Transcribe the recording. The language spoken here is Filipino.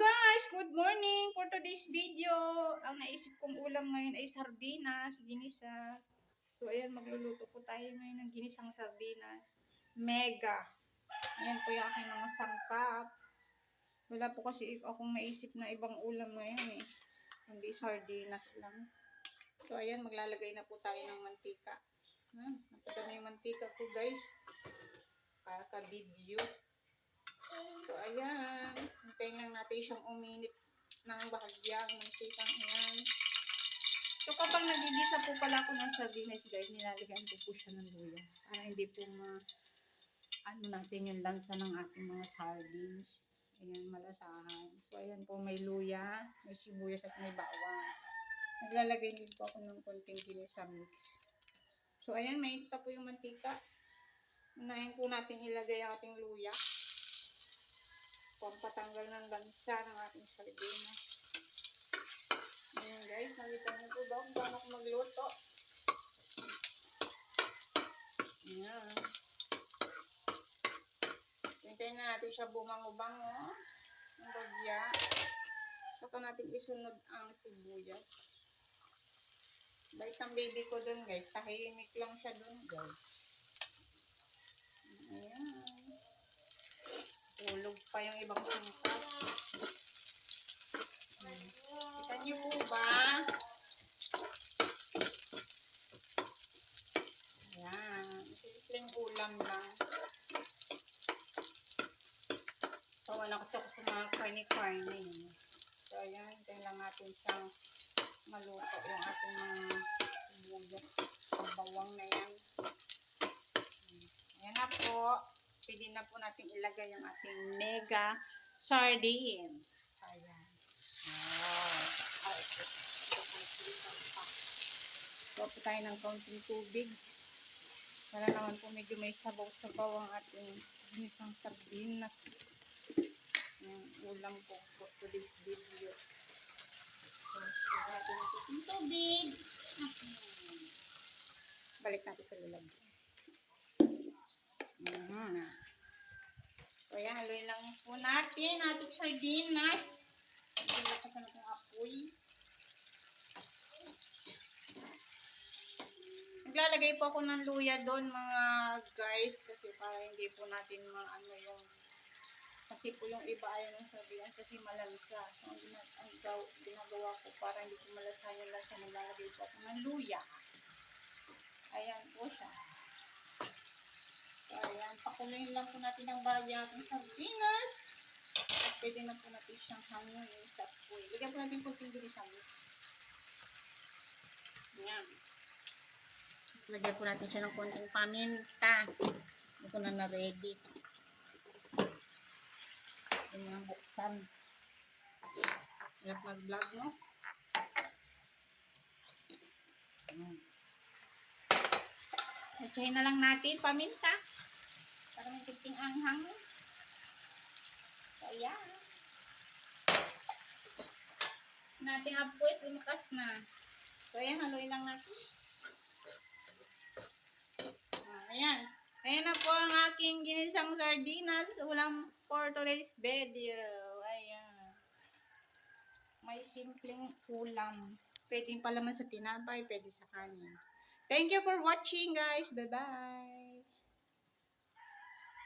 guys! Good morning! For today's video, ang naisip kong ulam ngayon ay sardinas, ginisa. So, ayan, magluluto po tayo ngayon ng ginisang sardinas. Mega! Ayan po yung aking mga sangkap. Wala po kasi akong maisip na ibang ulam ngayon eh. Hindi sardinas lang. So, ayan, maglalagay na po tayo ng mantika. Ha? Napadami yung mantika ko guys. Kaka-video. So, ayan. Natin siyang uminit ng bahagyang mantikang yan. So, kapag nagigisa po pala ako ng sardinas, guys, nilalagyan ko po siya ng luya. Para hindi po ma... Ano natin yung lansa ng ating mga sardines. Ayan, malasahan. So, ayan po, may luya, may sibuyas at may bawang. Naglalagay din po ako ng konting ginisa mix. So, ayan, may po yung mantika. Unahin po natin ilagay ang ating luya pampatanggal ng lansa ng ating sardinas. Ayan guys, nakita niyo po ba kung paano ako magluto? Ayan. Hintayin na natin siya bumango-bango. Ang bagya. Saka natin isunod ang sibuyas. Bait ang baby ko dun guys. Tahimik lang siya dun guys. Ayan. Tulog pa yung ibang sangkap. Hmm. Kita niyo po ba? Ayan. Simpleng ulam lang. Tawa na kasi ako sa mga karni-karni. So, ayan. Lang natin siyang maluto yung ating mga sibuyas. Ang bawang na yan. Hmm. Ayan na po pwede na po natin ilagay yung ating mega sardines. Ayan. Oh. Gawa po tayo ng kaunting tubig. Para naman po medyo may sabaw-sabaw ang ating ginisang sardinas. Yung ulam po for today's video. Lagyan natin yung tubig. Balik natin sa lalagyan. Mm-hmm. So, ayan, haluin lang po natin ating sardinas. Hindi lakas na itong apoy. Naglalagay po ako ng luya doon mga guys kasi para hindi po natin maano yung kasi po yung iba ayaw ng sardinas kasi malansa. So, ang, ang gaw- ginagawa ko para hindi ko malasa yung lasa, naglalagay po ako ng luya. Ayan po siya. So, ayan, pakuluin lang po natin ang bagya ating sardinas. At pwede na po natin siyang hanguin sa apoy. Lagyan po natin kunting bilis sa mix. Ayan. Tapos lagyan po natin siya ng konting paminta. Ko na na-ready. Yung mga buksan. Hirap mag-vlog, no? Ayan. Itsahin na lang natin paminta. May titing anghang. So, ayan. Nating apoy, lumakas na. So, ayan, haluin lang natin. Ah, ayan. Ayan na po ang aking ginisang sardinas. Ulam for today's video. Ayan. May simpleng ulam. Pwedeng palaman sa tinapay, pwede sa kanin. Thank you for watching, guys. Bye-bye.